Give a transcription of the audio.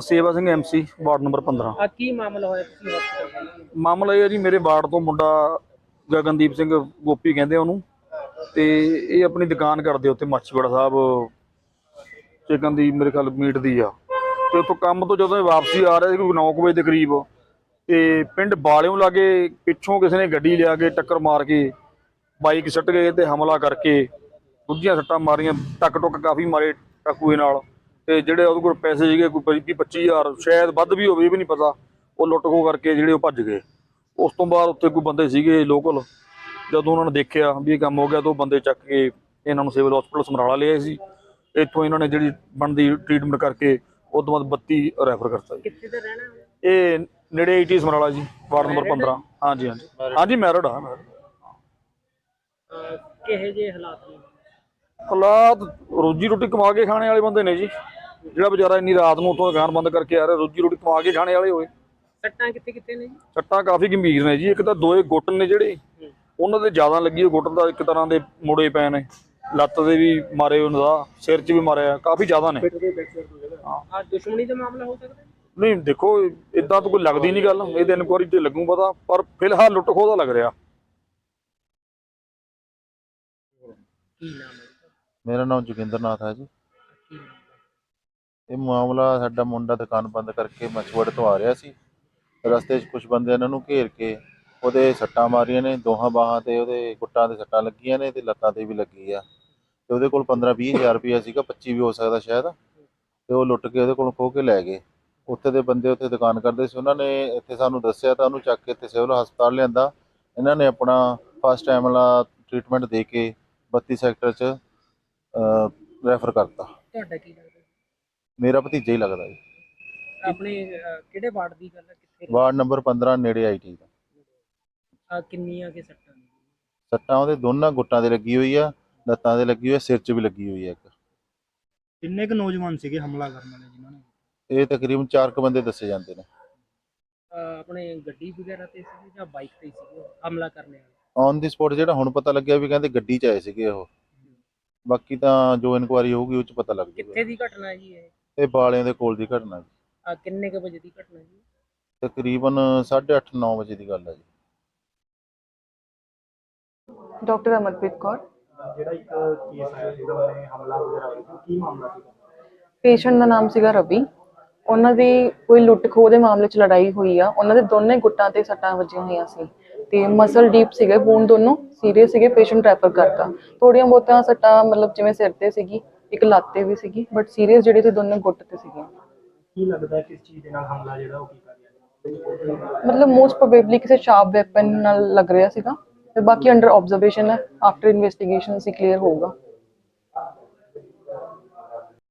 ਸੇਵਾ Singh MC ward number 15 ਆ ਕੀ ਮਾਮਲਾ ਹੋਇਆ ਤੁਸੀਂ ਹਸਪਤਾਲ ਮਾਮਲਾ ਇਹ ਹੈ ਜੀ ਮੇਰੇ ਵਾਰਡ ਤੋਂ ਮੁੰਡਾ ਗਗਨਦੀਪ ਸਿੰਘ ਗੋਪੀ ਕਹਿੰਦੇ ਉਹਨੂੰ। ਤੇ ਇਹ ਆਪਣੀ ਦੁਕਾਨ ਕਰਦੇ ਉੱਥੇ ਮਾਛੀਵਾੜਾ ਸਾਹਿਬ ਚਿਕਨ ਦੀ ਮੇਰੇ ਖਿਆਲ ਮੀਟ ਦੀ ਆ। ਤੇ ਉੱਥੋਂ ਕੰਮ ਤੋਂ ਜਦੋਂ ਇਹ ਵਾਪਸੀ ਆ ਰਿਹਾ ਸੀ ਕੋਈ 9 ਵਜੇ ਦੇ ਕਰੀਬ ਤੇ ਪਿੰਡ ਬਾਲਿਓਂ ਲਾਗੇ ਪਿੱਛੋਂ ਕਿਸੇ ਨੇ ਗੱਡੀ ਲਿਆ ਕੇ ਟੱਕਰ ਮਾਰ ਕੇ ਬਾਈਕ ਸੱਟ ਗਏ ਤੇ ਹਮਲਾ ਕਰਕੇ ਦੂਜੀਆਂ ਸੱਟਾਂ ਮਾਰੀਆਂ ਟੱਕ ਟੁੱਕ ਕਾਫੀ ਮਾਰੇ ਟਕੂਏ ਨਾਲ। ਤੇ ਜਿਹੜੇ ਉਹਦੇ ਕੋਲ ਪੈਸੇ ਸੀਗੇ ਕੋਈ 20 25000 ਸ਼ਾਇਦ ਵੱਧ ਵੀ ਹੋਵੇ ਇਹ ਵੀ ਨਹੀਂ ਪਤਾ। ਉਹ ਲੁੱਟ ਖੋ ਕਰਕੇ ਜਿਹੜੇ ਉਹ ਭੱਜ ਗਏ। ਉਸ ਤੋਂ ਬਾਅਦ ਉੱਥੇ ਕੋਈ ਬੰਦੇ ਸੀਗੇ ਲੋਕਲ ਜਦੋਂ ਉਹਨਾਂ ਨੇ ਦੇਖਿਆ ਵੀ ਇਹ ਕੰਮ ਹੋ ਗਿਆ ਤਾਂ ਉਹ ਬੰਦੇ ਚੱਕ ਕੇ ਇਹਨਾਂ ਨੂੰ ਸਿਵਲ ਹਸਪੀਟਲ ਸਮਰਾਲਾ ਲਿਆਏ ਸੀ। ਇੱਥੋਂ ਇਹਨਾਂ ਨੇ ਜਿਹੜੀ ਬਣਦੀ ਟ੍ਰੀਟਮੈਂਟ ਕਰਕੇ ਉਸ ਤੋਂ ਬਾਅਦ 32 ਰੈਫਰ ਕਰਤਾ ਜੀ। ਕਿੱਥੇ ਤੇ ਰਹਿਣਾ? ਇਹ ਨੇੜੇ ਈਟੀ ਸਮਰਾਲਾ ਜੀ ਵਾਰਡ ਨੰਬਰ 15 ਹਾਂਜੀ ਹਾਂਜੀ। ਹਾਂਜੀ ਮੈਰਿਡ ਆ ਕਿਹੇ ਜੇ ਹਾਲਾਤ ਨੇ? ਹਾਲਾਤ ਰੋਜੀ ਰੋਟੀ ਕਮਾ ਕੇ ਖਾਣੇ ਵਾਲੇ ਬੰਦੇ ਨੇ ਜੀ। ਜਿਹੜਾ ਵਿਚਾਰਾ ਇੰਨੀ ਰਾਤ ਨੂੰ ਉੱਥੋਂ ਦੁਕਾਨ ਬੰਦ ਕਰਕੇ ਆ ਰਿਹਾ ਰੋਜੀ ਰੋਟੀ ਕਮਾ ਕੇ ਖਾਣੇ ਵਾਲੇ ਹੋਏ। ਸੱਟਾਂ ਕਿੱਥੇ ਕਿੱਥੇ ਨੇ ਜੀ? ਸੱਟਾਂ ਕਾਫੀ ਗੰਭੀਰ ਨੇ ਜੀ ਇੱਕ ਤਾਂ ਦੋਏ ਗੁੱਟ ਨੇ ਜਿਹੜੇ ਉਹਨਾਂ ਦੇ ਜ਼ਿਆਦਾ ਲੱਗੀ ਹੋਈ ਗੁੱਟ ਦਾ ਇੱਕ ਤਰ੍ਹਾਂ ਦੇ ਮੁੜੇ ਪਏ ਨੇ। ਲੱਤ ਦੇ ਵੀ ਮਾਰੇ ਉਹਨਾਂ ਦਾ ਸਿਰ 'ਚ ਵੀ ਮਾਰਿਆ ਕਾਫੀ ਜ਼ਿਆਦਾ ਨੇ। ਆ ਦੁਸ਼ਮਣੀ ਦਾ ਮਾਮਲਾ ਹੋ ਸਕਦਾ ਹੈ? ਨਹੀਂ ਦੇਖੋ ਇਦਾਂ ਤਾਂ ਕੋਈ ਲੱਗਦੀ ਨਹੀਂ ਗੱਲ ਇਹਦੇ ਇਨਕੁਆਰੀ ਤੇ ਲੱਗੂ ਪਤਾ ਪਰ ਫਿਲਹਾਲ ਲੁੱਟ ਖੋਹ ਦਾ ਲੱਗ ਰਿਹਾ। ਕੀ ਨਾਮ ਹੈ ਜੀ? ਮੇਰਾ ਨਾਮ? ਜੋਗਿੰਦਰ ਨਾਥ ਹੈ ਜੀ? ਇਹ ਮਾਮਲਾ ਸਾਡਾ ਮੁੰਡਾ ਦੁਕਾਨ ਬੰਦ ਕਰਕੇ ਮਛਵੜ ਤੋਂ ਆ ਰਿਹਾ ਸੀ। ਰਸਤੇ 'ਚ ਕੁਝ ਬੰਦੇ ਇਹਨਾਂ ਨੂੰ ਘੇਰ ਕੇ ਉਹਦੇ ਸੱਟਾਂ ਮਾਰੀਆਂ ਨੇ, ਦੋਹਾਂ ਬਾਹਾਂ ਤੇ ਉਹਦੇ ਗੁੱਟਾਂ ਤੇ ਸੱਟਾਂ ਲੱਗੀਆਂ ਨੇ ਤੇ ਲੱਤਾਂ ਤੇ ਵੀ ਲੱਗੀ ਆ। ਤੇ ਉਹਦੇ ਕੋਲ 15 ਹਜ਼ਾਰ ਰੁਪਇਆ ਸੀਗਾ 25 ਵੀ ਹੋ ਸਕਦਾ ਸ਼ਾਇਦ। ਤੇ ਉਹ ਲੁੱਟ ਕੇ ਉਹਦੇ ਕੋਲ ਖੋਹ ਕੇ ਲੈ ਗਏ। ਉੱਥੇ ਦੇ ਬੰਦੇ ਉੱਥੇ ਦੁਕਾਨ ਕਰਦੇ ਸੀ, ਉਹਨਾਂ ਨੇ ਇੱਥੇ ਸਾਨੂੰ ਦੱਸਿਆ ਤਾਂ ਉਹਨੂੰ ਚੱਕ ਕੇ ਇੱਥੇ ਸਿਵਲ ਹਸਪਤਾਲ ਲਿਆਂਦਾ। ਇਹਨਾਂ ਨੇ ਆਪਣਾ ਫਸਟ ਟਾਈਮ ਵਾਲਾ ਟ੍ਰੀਟਮੈਂਟ ਦੇ ਕੇ 32 ਸੈਕਟਰ 'ਚ ਰੈਫਰ ਕਰਤਾ। ਤੁਹਾਡਾ ਕੀ ਮੇਰਾ ਭਤੀਜਾ ਹੀ ਲੱਗਦਾ ਜੀ। ਆਪਣੇ ਅਹ, ਕਿਹੜੇ ਵਾਰਡ ਦੀ ਗੱਲ ਹੈ? ਕਿੱਥੇ ਵਾਰਡ ਨੰਬਰ 15 ਨੇੜੇ ਆਈਟੀ ਦਾ। ਆ ਕਿੰਨੀਆਂ ਕੇ ਸੱਟਾਂ? ਨੇ ਸੱਟਾਂ ਉਹਦੇ ਦੋਨਾਂ ਗੁੱਟਾਂ ਤੇ ਲੱਗੀ ਹੋਈ ਆ ਲੱਤਾਂ ਤੇ ਲੱਗੀ ਹੋਈ ਆ ਸਿਰ 'ਚ ਵੀ ਲੱਗੀ ਹੋਈ ਆ ਇੱਕ। ਕਿੰਨੇ ਕੁ ਨੌਜਵਾਨ ਸੀਗੇ ਹਮਲਾ ਕਰਨ ਵਾਲੇ ਜਿਨ੍ਹਾਂ ਨੇ? ਇਹ ਤਕਰੀਬਨ 4 ਕੁ ਬੰਦੇ ਦੱਸੇ ਜਾਂਦੇ ਨੇ। ਅਹ, ਆਪਣੇ ਗੱਡੀ ਵਗੈਰਾ ਤੇ ਸੀ ਜਾਂ ਬਾਈਕ ਤੇ ਸੀ ਹਮਲਾ ਕਰਨੇ ਵਾਲੇ? ਔਨ ਦੀ ਸਪੋਟ ਜਿਹੜਾ ਹੁਣ ਪਤਾ ਲੱਗਿਆ ਵੀ ਕਹਿੰਦੇ ਗੱਡੀ 'ਚ ਆਏ ਸੀਗੇ ਉਹ। ਬਾਕੀ ਤਾਂ ਜੋ ਇਨਕੁਆਰੀ ਹੋਊਗੀ ਉਹ 'ਚ ਪਤਾ ਲੱਗ ਕਿੱਥੇ ਜਾਊਗਾ ਦੀ ਘਟਨਾ ਹੈ ਜੀ ਇਹ? ਇਹ ਬਾਲਿਆਂ ਦੇ ਕੋਲ ਦੀ ਘਟਨਾ ਜੀ। ਆ ਕਿੰਨੇ ਕੁ ਵਜੇ ਦੀ ਘਟਨਾ ਜੀ? ਤਕਰੀਬਨ 8:30 9 ਵਜੇ ਦੀ ਗੱਲ ਹੈ ਜੀ। ਡਾਕਟਰ ਅਮਰਪ੍ਰੀਤ ਕੌਰ। ਜਿਹੜਾ ਇੱਕ ਕੇਸ ਹੈ ਜਿਹਦਾ ਨੇ ਹਮਲਾ ਵਗੈਰਾ ਕੀਤਾ ਕੀ ਮਾਮਲਾ ਸੀ? ਪੇਸ਼ੈਂਟ ਦਾ ਨਾਮ ਸੀਗਾ ਰਵੀ। ਉਹਨਾਂ ਦੀ ਕੋਈ ਲੁੱਟ ਖੋਹ ਦੇ ਮਾਮਲੇ 'ਚ ਲੜਾਈ ਹੋਈ ਆ। ਉਹਨਾਂ ਦੇ ਦੋਨੇ ਗੁੱਟਾਂ ਤੇ ਸੱਟਾਂ ਵੱਜੀਆਂ ਹੋਈਆਂ ਸੀ। ਤੇ ਮਸਲ ਡੀਪ ਸੀਗੇ ਬੂਨ ਦੋਨੋਂ। ਸੀਰੀਅਸ ਸੀਗੇ ਪੇਸ਼ੈਂਟ ਰੈਫਰ ਕਰਤਾ। ਥੋੜੀਆਂ ਬਹੁਤੀਆਂ ਸੱਟਾਂ ਮਤਲਬ ਜਿਵੇਂ ਸਿਰ ਤੇ ਸੀਗੀ ਇੱਕ ਲੱਤ ਤੇ ਵੀ ਸੀਗੀ ਬਟ ਸੀਰੀਅਸ ਜਿਹੜੇ ਸੀ ਦੋਨੇ ਗੁੱਟ ਤੇ ਸੀਗੀਆਂ। ਕੀ ਲੱਗਦਾ ਕਿਸ ਚੀਜ਼ ਦੇ ਨਾਲ ਹਮਲਾ ਜਿਹੜਾ ਉਹ ਕੀਤਾ ਗਿਆ ਮਤਲਬ ਮੋਸਟ ਪ੍ਰੋਬੇਬਲੀ ਕਿਸੇ ਸ਼ਾਰਪ ਵੈਪਨ ਨਾਲ ਲੱਗ ਰਿਹਾ ਸੀਗਾ ਤੇ ਬਾਕੀ ਅੰਡਰ ਆਬਜ਼ਰਵੇਸ਼ਨ ਹੈ ਆਫਟਰ ਇਨਵੈਸਟੀਗੇਸ਼ਨ ਸੀ ਕਲੀਅਰ ਹੋਊਗਾ।